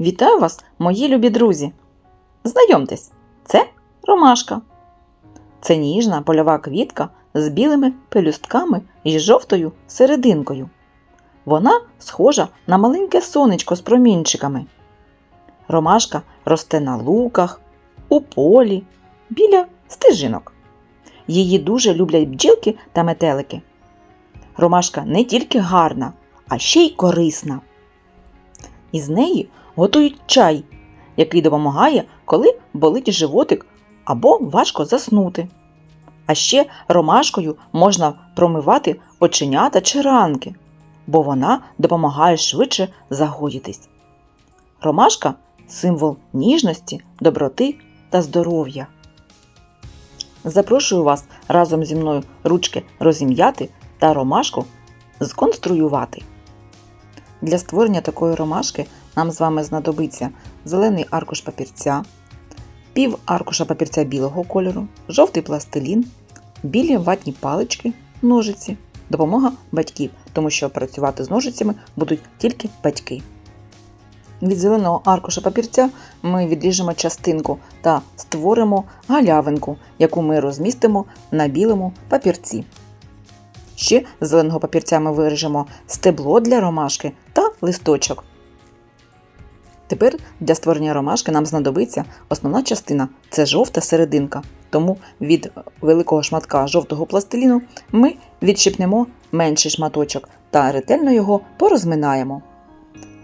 Вітаю вас, мої любі друзі! Знайомтесь, це ромашка. Це ніжна польова квітка з білими пелюстками і жовтою серединкою. Вона схожа на маленьке сонечко з промінчиками. Ромашка росте на луках, у полі, біля стежинок. Її дуже люблять бджілки та метелики. Ромашка не тільки гарна, а ще й корисна. Із неї готують чай, який допомагає, коли болить животик або важко заснути. А ще ромашкою можна промивати оченята чи ранки, бо вона допомагає швидше загоїтись. Ромашка символ ніжності, доброти та здоров'я. Запрошую вас разом зі мною ручки розім'яти та ромашку сконструювати. Для створення такої ромашки нам з вами знадобиться зелений аркуш папірця, пів аркуша папірця білого кольору, жовтий пластилін, білі ватні палички, ножиці, допомога батьків, тому що працювати з ножицями будуть тільки батьки. Від зеленого аркуша папірця ми відріжемо частинку та створимо галявинку, яку ми розмістимо на білому папірці. Ще зеленого папірця ми виріжемо стебло для ромашки та листочок. Тепер для створення ромашки нам знадобиться основна частина це жовта серединка. Тому від великого шматка жовтого пластиліну ми відщипнемо менший шматочок та ретельно його порозминаємо.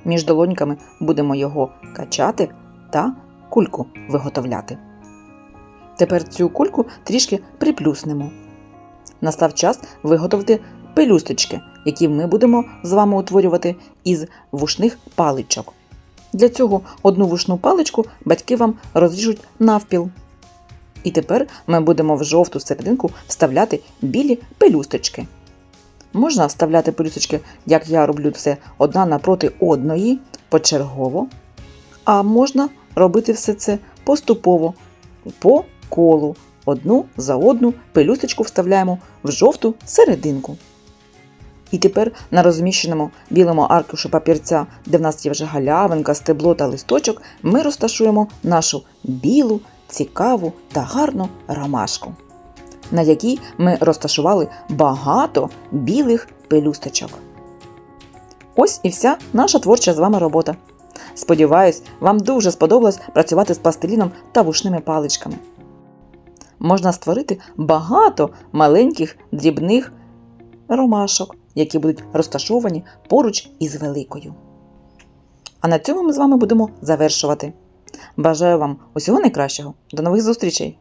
Між долоньками будемо його качати та кульку виготовляти. Тепер цю кульку трішки приплюснемо. Настав час виготовити пелюсточки, які ми будемо з вами утворювати із вушних паличок. Для цього одну вушну паличку батьки вам розріжуть навпіл. І тепер ми будемо в жовту серединку вставляти білі пелюсточки. Можна вставляти пелюсточки, як я роблю це, одна напроти одної, почергово, а можна робити все це поступово, по колу. Одну за одну пелюсточку вставляємо в жовту серединку. І тепер на розміщеному білому аркуші папірця, де в нас є вже галявинка, стебло та листочок, ми розташуємо нашу білу, цікаву та гарну ромашку, на якій ми розташували багато білих пелюсточок. Ось і вся наша творча з вами робота. Сподіваюсь, вам дуже сподобалось працювати з пластиліном та вушними паличками. Можна створити багато маленьких дрібних ромашок, які будуть розташовані поруч із великою. А на цьому ми з вами будемо завершувати. Бажаю вам усього найкращого. До нових зустрічей!